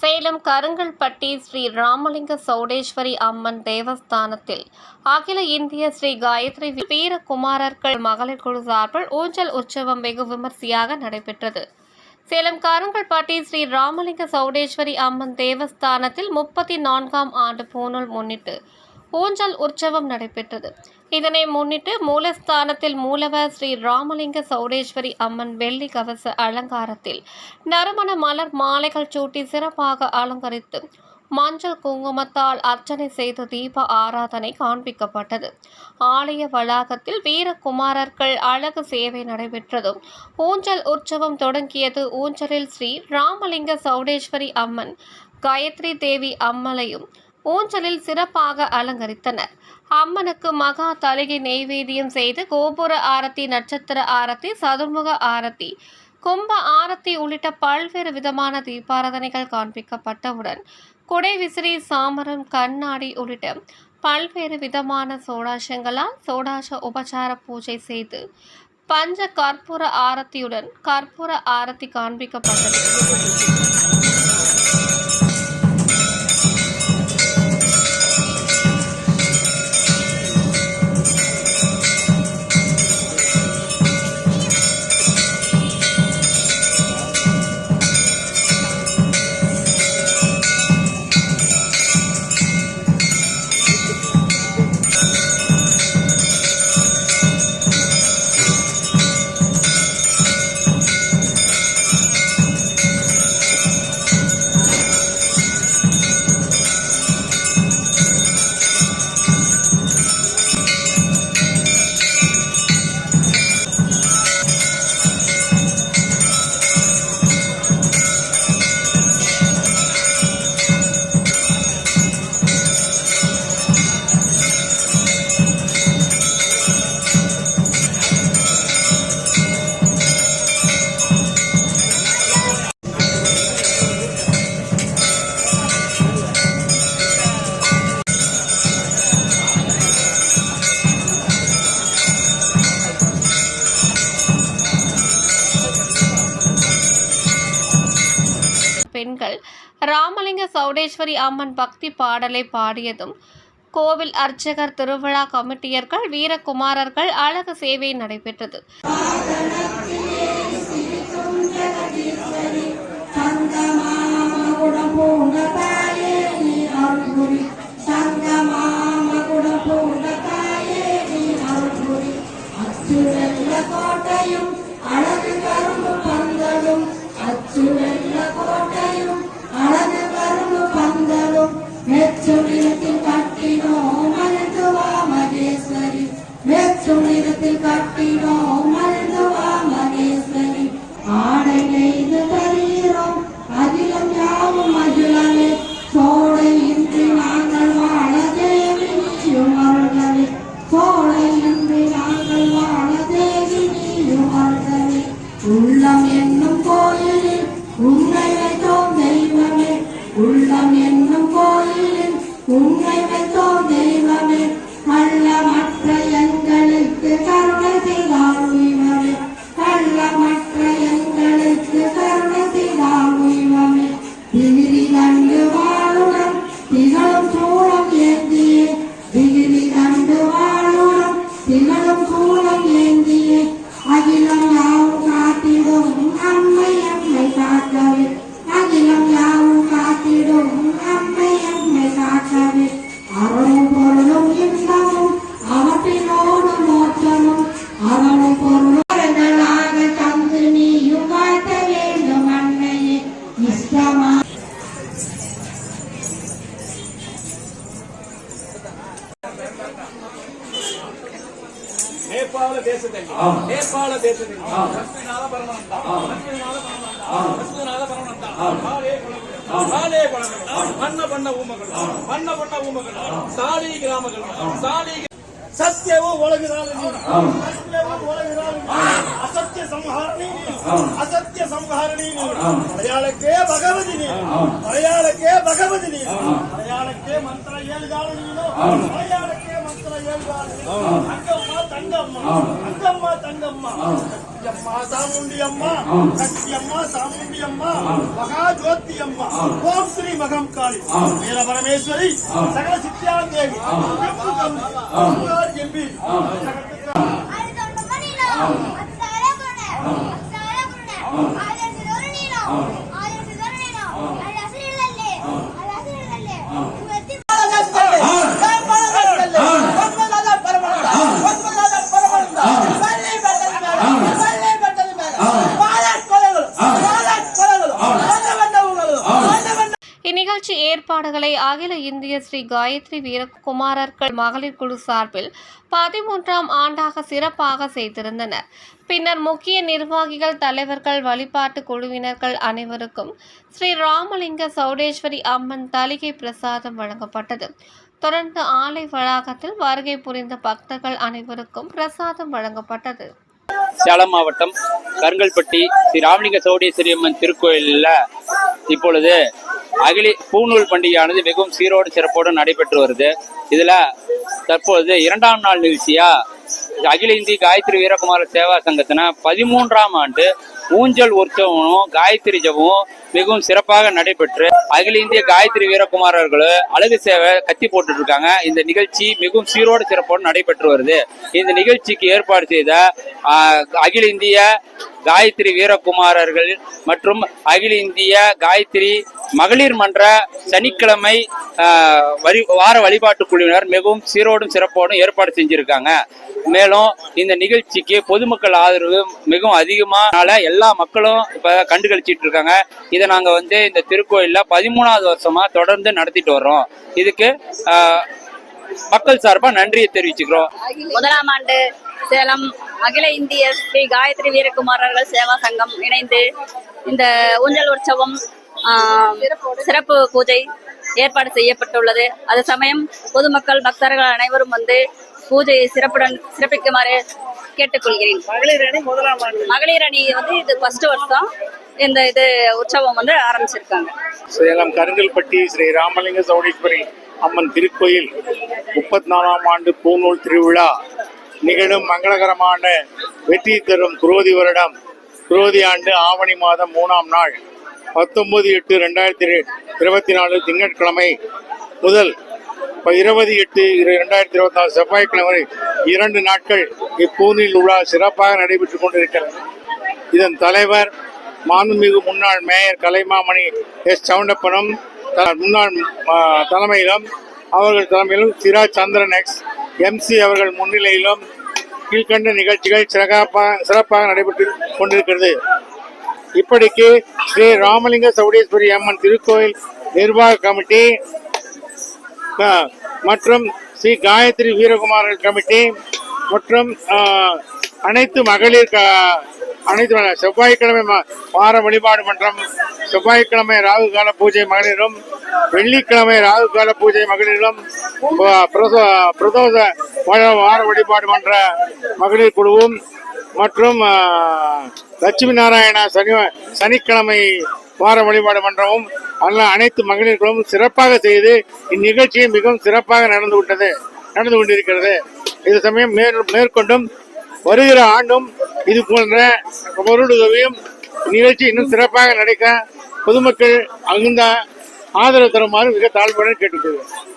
சேலம் கருங்கல்பட்டி ஸ்ரீ ராமலிங்க சௌடேஸ்வரி அம்மன் தேவஸ்தானத்தில் அகில இந்திய ஸ்ரீ காயத்ரி வீரகுமாரர்கள் மகளிர் குழு சார்பில் ஊஞ்சல் உற்சவம் வெகு விமர்சையாக நடைபெற்றது. சேலம் கருங்கல்பட்டி ஸ்ரீ ராமலிங்க சௌடேஸ்வரி அம்மன் தேவஸ்தானத்தில் முப்பத்தி நான்காம் ஆண்டு பூநூல் முன்னிட்டு ஊஞ்சல் உற்சவம் நடைபெற்றது. இதனை முன்னிட்டு மூலஸ்தானத்தில் மூலவர் ஸ்ரீ ராமலிங்க சௌடேஸ்வரி அம்மன் வெள்ளி கவச அலங்காரத்தில் நறுமண மலர் மாலைகள் சூட்டி சிறப்பாக அலங்கரித்து மஞ்சள் குங்குமத்தால் அர்ச்சனை செய்து தீப ஆராதனை காண்பிக்கப்பட்டது. ஆலய வளாகத்தில் வீரகுமாரர்கள் அழகு சேவை நடைபெற்றதும் ஊஞ்சல் உற்சவம் தொடங்கியது ஊஞ்சலில் ஸ்ரீ ராமலிங்க சௌடேஸ்வரி அம்மன் காயத்ரி தேவி அம்மலையும் ஊஞ்சலில் சிறப்பாக அலங்கரித்தனர். அம்மனுக்கு மகா தலிகை நெய்வேதியம் செய்து கோபுர ஆரத்தி நட்சத்திர ஆரத்தி சதுர்முக ஆரத்தி கும்ப ஆரத்தி உள்ளிட்ட பல்வேறு விதமான தீபாராதனைகள் காண்பிக்கப்பட்டவுடன் குடை விசிறி சாமரம் கண்ணாடி உள்ளிட்ட பல்வேறு விதமான சோடாசங்களால் சோடாச உபசார பூஜை செய்து பஞ்ச கற்பூர ஆரத்தியுடன் கற்பூர ஆரத்தி காண்பிக்கப்பட்டது. பெண்கள் ராமலிங்க சௌடேஸ்வரி அம்மன் பக்தி பாடலை பாடியதும் கோவில் அர்ச்சகர் திருவிழா கமிட்டியர்கள் வீரகுமாரர்கள் அழகு சேவை நடைபெற்றது. அகிலம் யாவும் காத்திடும் அம்மை அம்மை காக்கவே ನೇಪಾಳ ದೇಶದಲ್ಲಿ ಲಕ್ಷ್ಮೀನಾಥ ಪರಮಾನಂದ ಲಕ್ಷ್ಮೀನಾಥ ಪರಮಾನಂದ ಲಕ್ಷ್ಮೀನಾಥ ಪರಮಾನಂದ ಹಾಲೇ ಕೊಳಗಳು ಹಾಲೇ ಕೊಳಗಳು ಬಣ್ಣ ಬಣ್ಣ ಹೂಮಗಳು ಬಣ್ಣ ಬಣ್ಣ ಹೂಮಗಳು ಸಾಲಿ ಗ್ರಾಮಗಳು ಸಾಲಿ ಸತ್ಯವು ಒಳಗಿರಾಲು ನೀನು ಸತ್ಯವು ಒಳಗಿರಾಲು ನೀನು. ಅಸತ್ಯ ಸಂಹಾರಣಿ ನೀನು ಅಸತ್ಯ ಸಂಹಾರಣಿ ನೀನು ಮಲಯಾಳಕ್ಕೆ ಭಗವತಿ ನೀನು ಮಲಯಾಳಕ್ಕೆ ಭಗವತಿ ನೀನು ಮಲಯಾಳಕ್ಕೆ ಮಂತ್ರ ಏಳುಗಾಳು ನೀನು ಮಲಯಾಳಕ್ಕೆ அங்கம்மா தங்கம்மா அங்கம்மா தங்கம்மா அம்மா சாமுண்டி அம்மா சக்தி அம்மா சாமுண்டி அம்மா மகா ஜோதி அம்மா ஓம் மகம் காளி வீர சகல சித்தியா எம்பி கம்பி, அகில இந்திய ஸ்ரீ காயத்ரி வீரகுமாரர்கள் மகளிர் குழு சார்பில் பதிமூன்றாம் ஆண்டாக சிறப்பாக செய்திருந்தனர். பின்னர் முக்கிய நிர்வாகிகள் தலைவர்கள் வழிபாட்டு குழுவினர்கள் அனைவருக்கும் ஸ்ரீ ராமலிங்க சௌடேஸ்வரி அம்மன் தலிகை பிரசாதம் வழங்கப்பட்டது. தொடர்ந்து ஆலை வளாகத்தில் வருகை புரிந்த பக்தர்கள் அனைவருக்கும் பிரசாதம் வழங்கப்பட்டது. சேலம் மாவட்டம் கருங்கல்பட்டி ஸ்ரீ ராமலிங்க சௌடேஸ்வரி அம்மன் திருக்கோயிலில் இப்பொழுது அகிலி பூநூல் பண்டிகையானது மிகவும் சீரோடு சிறப்போடு நடைபெற்று வருது. இதில் தற்பொழுது இரண்டாம் நாள் நிகழ்ச்சியாக அகில இந்திய காயத்ரி வீரகுமார சேவா சங்கத்தின பதிமூன்றாம் ஆண்டு ஊஞ்சல் உற்சவமும் காயத்ரி ஜபமும் மிகவும் சிறப்பாக நடைபெற்று அகில இந்திய காயத்ரி வீரகுமாரர்கள் அழகு சேவை கத்தி போட்டுட்டு இருக்காங்க இந்த நிகழ்ச்சி மிகவும் சீரோடு சிறப்போடு நடைபெற்று வருது. இந்த நிகழ்ச்சிக்கு ஏற்பாடு செய்த அகில இந்திய காயத்ரி வீரகுமாரர்கள் மற்றும் அகில இந்திய காயத்ரி மகளிர் மன்ற சனிக்கிழமை வரி வார வழிபாட்டு குழுவினர் மிகவும் சீரோடும் சிறப்போடும் ஏற்பாடு செஞ்சிருக்காங்க. மேலும் இந்த நிகழ்ச்சிக்கு பொதுமக்கள் ஆதரவு மிகவும் அதிகமானால எல்லா மக்களும் இப்ப கண்டுகளிச்சிட்டு இருக்காங்க இதை நாங்க வந்து இந்த திருக்கோயிலில் பதிமூணாவது வருஷமா தொடர்ந்து நடத்திட்டு வர்றோம். இதுக்கு மக்கள் சார்பா நன்றியை தெரிவிச்சுக்கிறோம். முதலாம் ஆண்டு சேலம் அகில இந்திய ஸ்ரீ காயத்ரி வீரகுமாரர்கள் சேவா சங்கம் இணைந்து இந்த ஊஞ்சல் உற்சவம் சிறப்பு பூஜை ஏற்பாடு செய்யப்பட்டுள்ளது. அது சமயம் பொதுமக்கள் பக்தர்கள் அனைவரும் வந்து பூஜையை சிறப்புடன் சிறப்பிக்குமாறு கேட்டுக்கொள்கிறேன். மகளிர் அணி முதலாம் ஆண்டு மகளிர் அணி வந்து இது ஃபர்ஸ்ட் வருஷம் இந்த இது உற்சவம் வந்து ஆரம்பிச்சிருக்காங்க. சேலம் கருங்கல்பட்டி ஸ்ரீ ராமலிங்க சௌடீஸ்வரி அம்மன் திருக்கோயில் முப்பத்தி நாலாம் ஆண்டு பூநூல் திருவிழா நிகழும் மங்களகரமான வெற்றி தரும் குரோதி வருடம் குரோதி ஆண்டு ஆவணி மாதம் மூணாம் நாள் பத்தொன்பது எட்டு ரெண்டாயிரத்தி இருபத்தி நாலு திங்கட்கிழமை முதல் இருபது எட்டு இரண்டாயிரத்தி இருபத்தி நாலு செவ்வாய்க்கிழமை இரண்டு நாட்கள் இப்பூனில் உலா சிறப்பாக நடைபெற்றுக் கொண்டிருக்கிறது. இதன் தலைவர் மாண்புமிகு முன்னாள் மேயர் கலைமாமணி எஸ். சவுண்டப்பனும் முன்னாள் தலைமையிலும் அவர்கள் தலைமையிலும் சிரா சந்திரன் எக்ஸ் எம்சி அவர்கள் முன்னிலையிலும் கீழ்கண்ட நிகழ்ச்சிகள் சிறப்பாக சிறப்பாக நடைபெற்று கொண்டிருக்கிறது. இப்படிக்கு ஸ்ரீ ராமலிங்க சவுடேஸ்வரி அம்மன் திருக்கோயில் நிர்வாக கமிட்டி மற்றும் ஸ்ரீ காயத்ரி வீரகுமாரன் கமிட்டி மற்றும் அனைத்து மகளிர் அனைத்து செவ்வாய்க்கிழமை வார வழிபாடு மன்றம் செவ்வாய்க்கிழமை ராகு கால பூஜை மகளிரும் வெள்ளிக்கிழமை ராகு கால பூஜை மகளிரும் பிரதோ- பிரதோஷ வார- வழிபாடு மன்ற மகளிர் குழுவும் மற்றும் லட்சுமி நாராயண சனி சனிக்கிழமை வார வழிபாடு மன்றமும் அல்ல அனைத்து மகளிர்களும் சிறப்பாக செய்து இந்நிகழ்ச்சியை மிகவும் சிறப்பாக நடந்து விட்டது நடந்து கொண்டிருக்கிறது. இது சமயம் மேற்கொண்டும் வருகிற ஆண்டும் இது போன்ற பொருளுதவியும் நிகழ்ச்சி இன்னும் சிறப்பாக நடக்க பொதுமக்கள் அகுந்த ஆதரவு தருமாறு மிக தாழ்வுடன் கேட்டுக்கொள்கிறேன்.